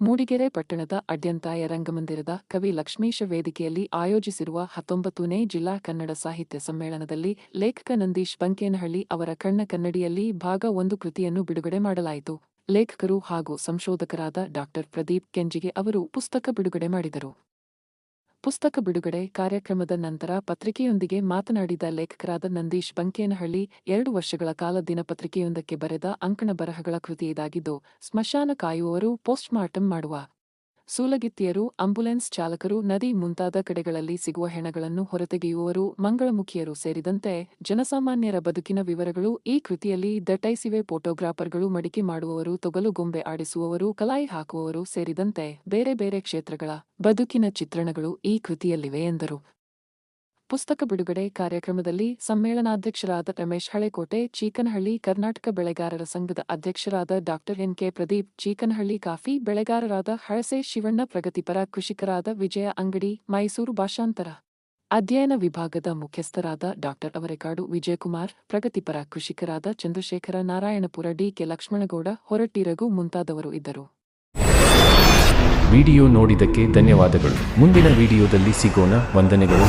ಮೂಡಿಗೆರೆ ಪಟ್ಟಣದ ಅಡ್ಯಂತಾಯ ರಂಗಮಂದಿರದ ಕವಿ ಲಕ್ಷ್ಮೀಶ ವೇದಿಕೆಯಲ್ಲಿ ಆಯೋಜಿಸಿರುವ ಹತ್ತೊಂಬತ್ತನೇ ಜಿಲ್ಲಾ ಕನ್ನಡ ಸಾಹಿತ್ಯ ಸಮ್ಮೇಳನದಲ್ಲಿ ಲೇಖಕ ನಂದೀಶ್ ಬಂಕೇನಹಳ್ಳಿ ಅವರ ಕಣ್ಣ ಕನ್ನಡಿಯಲ್ಲಿ ಭಾಗ ಒಂದು ಕೃತಿಯನ್ನು ಬಿಡುಗಡೆ ಮಾಡಲಾಯಿತು. ಲೇಖಕರು ಹಾಗೂ ಸಂಶೋಧಕರಾದ ಡಾ ಪ್ರದೀಪ್ ಕೆಂಜಿಗೆ ಅವರು ಪುಸ್ತಕ ಬಿಡುಗಡೆ ಮಾಡಿದರು. ಪುಸ್ತಕ ಬಿಡುಗಡೆ ಕಾರ್ಯಕ್ರಮದ ನಂತರ ಪತ್ರಿಕೆಯೊಂದಿಗೆ ಮಾತನಾಡಿದ ಲೇಖಕರಾದ ನಂದೀಶ್ ಬಂಕೇನಹಳ್ಳಿ, ಎರಡು ವರ್ಷಗಳ ಕಾಲ ದಿನಪತ್ರಿಕೆಯೊಂದಕ್ಕೆ ಬರೆದ ಅಂಕಣ ಬರಹಗಳ ಕೃತಿ ಇದಾಗಿದ್ದು ಸ್ಮಶಾನ ಕಾಯುವವರು ಪೋಸ್ಟ್ಮಾರ್ಟಂ ಮಾಡುವ ಸೂಲಗಿತ್ತಿಯರು ಆಂಬ್ಯುಲೆನ್ಸ್ ಚಾಲಕರು, ನದಿ ಮುಂತಾದ ಕಡೆಗಳಲ್ಲಿ ಸಿಗುವ ಹೆಣಗಳನ್ನು ಹೊರತೆಗೆಯುವವರು, ಮಂಗಳಮುಖಿಯರು ಸೇರಿದಂತೆ ಜನಸಾಮಾನ್ಯರ ಬದುಕಿನ ವಿವರಗಳು ಈ ಕೃತಿಯಲ್ಲಿ ದಟ್ಟೈಸಿವೆ. ಫೋಟೋಗ್ರಾಫರ್ಗಳು ಮಡಿಕೆ ಮಾಡುವವರು, ತೊಗಲು ಗೊಂಬೆ ಆಡಿಸುವವರು, ಕಲಾಯಿ ಹಾಕುವವರು ಸೇರಿದಂತೆ ಬೇರೆ ಬೇರೆ ಕ್ಷೇತ್ರಗಳ ಬದುಕಿನ ಚಿತ್ರಣಗಳು ಈ ಕೃತಿಯಲ್ಲಿವೆ ಎಂದರು. ಪುಸ್ತಕ ಬಿಡುಗಡೆ ಕಾರ್ಯಕ್ರಮದಲ್ಲಿ ಸಮ್ಮೇಳನಾಧ್ಯಕ್ಷರಾದ ರಮೇಶ್ ಹಳೆಕೋಟೆ, ಚೀಕನಹಳ್ಳಿ ಕರ್ನಾಟಕ ಬೆಳೆಗಾರರ ಸಂಘದ ಅಧ್ಯಕ್ಷರಾದ doctor N K Pradeep, Cheekanahalli coffee ಬೆಳೆಗಾರರಾದ Halase Shivanna, ಪ್ರಗತಿಪರ ಕೃಷಿಕರಾದ ವಿಜಯ ಅಂಗಡಿ, ಮೈಸೂರು ಭಾಷಾಂತರ. ಅಧ್ಯಯನ ವಿಭಾಗದ ಮುಖ್ಯಸ್ಥರಾದ ಡಾಕ್ಟರ್ ಅವರೆಕಾಡು ವಿಜಯಕುಮಾರ್, ಪ್ರಗತಿಪರ ಕೃಷಿಕರಾದ ಚಂದ್ರಶೇಖರ ನಾರಾಯಣಪುರ, ಡಿಕೆ ಲಕ್ಷ್ಮಣಗೌಡ ಹೊರಟ್ಟಿರಗು ಮುಂತಾದವರು ಇದ್ದರು. ವಿಡಿಯೋ ನೋಡಿದ್ದಕ್ಕೆ ಧನ್ಯವಾದಗಳು. ಮುಂದಿನ ವಿಡಿಯೋದಲ್ಲಿ ಸಿಗೋಣ. ವಂದನೆಗಳು.